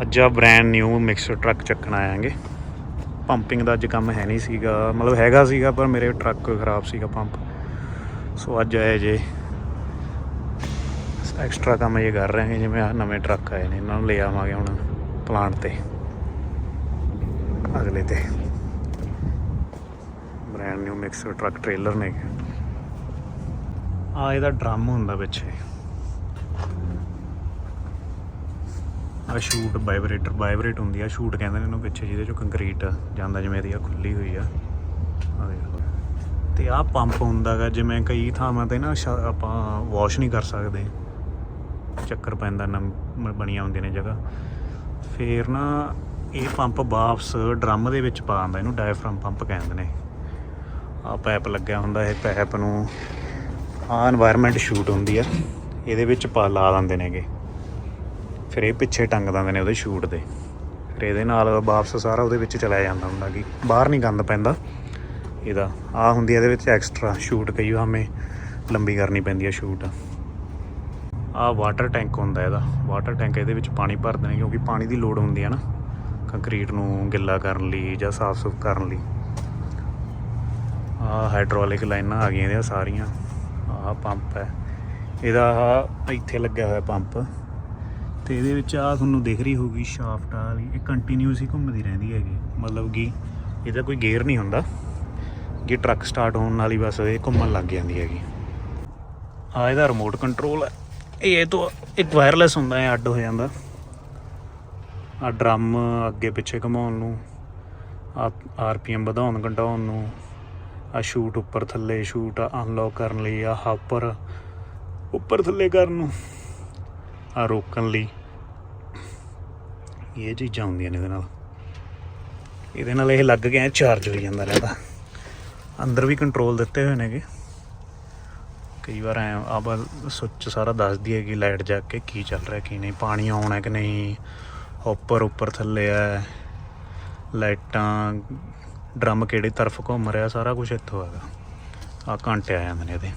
ਅੱਜ ਆ brand new mixer truck ਚੱਕਣ ਆਇਆਂਗੇ ਪੰਪਿੰਗ ਦਾ ਅੱਜ ਕੰਮ ਹੈ ਨਹੀਂ ਸੀਗਾ, ਮਤਲਬ ਹੈਗਾ ਸੀਗਾ, ਪਰ ਮੇਰੇ ਟਰੱਕ ਖਰਾਬ ਸੀਗਾ ਪੰਪ ਸੋ ਅੱਜ ਆਏ ਜੇ। ਐਕਸਟਰਾ ਕੰਮ ਇਹ ਕਰ ਰਹੇ ਹਾਂ ਜਿਵੇਂ ਆ ਨਵੇਂ ਟਰੱਕ ਆਏ ਨੇ, ਇਹਨਾਂ ਨੂੰ ਲੈ ਆਵਾਂਗੇ ਹੁਣ ਪਲਾਂਟ ਤੇ। ਅਗਲੇ ਤੇ। Brand new mixer truck trailer ਨੇ। ਆ ਇਹਦਾ ਡਰਮ ਹੁੰਦਾ ਪਿੱਛੇ ਆ ਸ਼ੂਟ ਵਾਈਬ੍ਰੇਟਰ ਵਾਈਬ੍ਰੇਟ ਹੁੰਦੀ ਆ, ਸ਼ੂਟ ਕਹਿੰਦੇ ਨੇ ਇਹਨੂੰ ਪਿੱਛੇ, ਜਿਹਦੇ ਚੋਂ ਕੰਕਰੀਟ ਜਾਂਦਾ ਜਿਵੇਂ ਇਹਦੀ ਆ ਖੁੱਲੀ ਹੋਈ ਆ। ਆ ਦੇਖ ਲਓ। ਤੇ ਆ ਪੰਪ ਹੁੰਦਾਗਾ, ਜਿਵੇਂ ਕਈ ਥਾਵਾਂ ਤੇ ਨਾ ਸ਼ਾ- ਆਪਾਂ ਵਾਸ਼ ਨਹੀਂ ਕਰ ਸਕਦੇ। ਚੱਕਰ ਪੈਂਦਾ, ਨਮ ਬਣੀਆਂ ਹੁੰਦੀਆਂ ਨੇ ਜਗ੍ਹਾ। ਫੇਰ ਨਾ ਇਹ ਪੰਪ ਵਾਪਸ ਡਰਮ ਦੇ ਵਿੱਚ ਪਾ ਆਂਦਾ ਇਹਨੂੰ ਡਾਇਫਰਮ ਪੰਪ ਕਹਿੰਦੇ ਨੇ। ਆ ਪੈਪ ਲੱਗਿਆ ਹੁੰਦਾ, ਇਹ ਪੈਪ ਨੂੰ ਆਹ এনवायरमेंट ਸ਼ੂਟ ਹੁੰਦੀ ਆ, ਇਹਦੇ ਵਿੱਚ ਪਾ ਲਾ ਦਿੰਦੇ ਨੇਗੇ। ਫਿਰ ਇਹ ਪਿੱਛੇ ਟੰਗ ਦਿੰਦੇ ਨੇ ਉਹਦੇ ਸ਼ੂਟ ਦੇ। ਫਿਰ ਇਹਦੇ ਨਾਲ ਵਾਪਸ ਸਾਰਾ ਉਹਦੇ ਵਿੱਚ ਚਲਾ ਜਾਂਦਾ ਹੁੰਦਾ ਕਿ ਬਾਹਰ ਨਹੀਂ ਗੰਦ ਪੈਂਦਾ। ਇਹਦਾ, ਆਹ ਹੁੰਦੀ ਇਹਦੇ ਵਿੱਚ ਐਕਸਟਰਾ ਸ਼ੂਟ ਕਈ ਹਮੇ ਲੰਬੀ ਕਰਨੀ ਪੈਂਦੀ ਆ ਸ਼ੂਟ ਆਹ ਵਾਟਰ ਟੈਂਕ ਹੁੰਦਾ ਇਹਦਾ। ਵਾਟਰ ਟੈਂਕ ਇਹਦੇ ਵਿੱਚ ਪਾਣੀ ਭਰਦੇ ਨੇ ਕਿਉਂਕਿ ਪਾਣੀ ਦੀ ਲੋੜ ਹੁੰਦੀ ਹੈ ਨਾ। ਕੰਕਰੀਟ ਨੂੰ ਗਿੱਲਾ ਕਰਨ ਲਈ ਜਾਂ ਸਾਫ਼-ਸੁਫ ਕਰਨ ਲਈ। ਆਹ ਹਾਈਡ੍ਰੋਲਿਕ ਲਾਈਨਾਂ ਆ ਗਈਆਂ ਇਹਦੀਆਂ ਸਾਰੀਆਂ। ਆਹ ਪੰਪ ਹੈ। ਇਹਦਾ ਆਹ ਇੱਥੇ ਲੱਗਿਆ ਹੋਇਆ ਪੰਪ। ਤੇ ਇਹਦੇ ਵਿੱਚ ਆ ਤੁਹਾਨੂੰ ਦਿਖ ਰਹੀ ਹੋਊਗੀ ਸ਼ਾਫਟ ਵਾਲੀ। ਇਹ ਕੰਟੀਨਿਊਸ ਹੀ ਘੁੰਮਦੀ ਰਹਿੰਦੀ ਹੈਗੀ। ਮਤਲਬ ਕਿ ਇਹਦਾ ਕੋਈ ਗੇਅਰ ਨਹੀਂ ਹੁੰਦਾ। ਜੇ ਟਰੱਕ ਸਟਾਰਟ ਹੋਣ ਨਾਲ ਹੀ ਬਸ ਇਹ ਘੁੰਮਣ ਲੱਗ ਜਾਂਦੀ ਹੈਗੀ। ਆ ਇਹਦਾ ਰਿਮੋਟ ਕੰਟਰੋਲ ਹੈ। ਇਹ ਤੋਂ ਇੱਕ ਵਾਇਰਲੈਸ ਹੁੰਦਾ ਹੈ ਅੱਡ ਹੋ ਜਾਂਦਾ। ਆ ਡਰਮ ਅੱਗੇ ਪਿੱਛੇ ਘੁਮਾਉਣ ਨੂੰ ਆ ਆਰਪੀਐਮ ਵਧਾਉਣ, ਘਟਾਉਣ ਨੂੰ। ਆ ਸ਼ੂਟ ਉੱਪਰ ਥੱਲੇ ਸ਼ੂਟ ਅਨਲੌਕ ਕਰਨ ਲਈ ਆ ਹਾਪਰ ਉੱਪਰ ਥੱਲੇ ਕਰਨ ਨੂੰ, ਆ ਰੋਕਣ ਲਈ। ਇਹ ਚੀਜ਼ਾਂ ਹੁੰਦੀਆਂ ਨੇ ਇਹਦੇ ਨਾਲ। ਇਹਦੇ ਨਾਲ ਇਹ ਲੱਗ ਗਿਆ ਚਾਰਜ ਹੋ ਜਾਂਦਾ ਰਹਿੰਦਾ। ਅੰਦਰ ਵੀ ਕੰਟਰੋਲ ਦਿੱਤੇ ਹੋਏ ਨੇਗੇ। ਕਈ ਵਾਰ ਐ ਆਪ ਸੁੱਚ ਸਾਰਾ ਦੱਸਦੀ ਹੈ ਕਿ ਲਾਈਟ ਜਾ ਕੇ ਕੀ ਚੱਲ ਰਿਹਾ, ਕੀ ਨਹੀਂ, ਪਾਣੀ ਆਉਣਾ ਹੈ ਕਿ ਨਹੀਂ ਉੱਪਰ ਉੱਪਰ ਥੱਲੇ ਹੈ, ਲਾਈਟਾਂ ਡਰਮ ਕਿਹੜੀ ਤਰਫ ਘੁੰਮ ਰਿਹਾ ਸਾਰਾ ਕੁਝ ਇੱਥੋਂ ਹੈਗਾ। ਆ ਘੰਟੇ ਆਇਆ ਮੈਨੇ ਇਹਦੇ।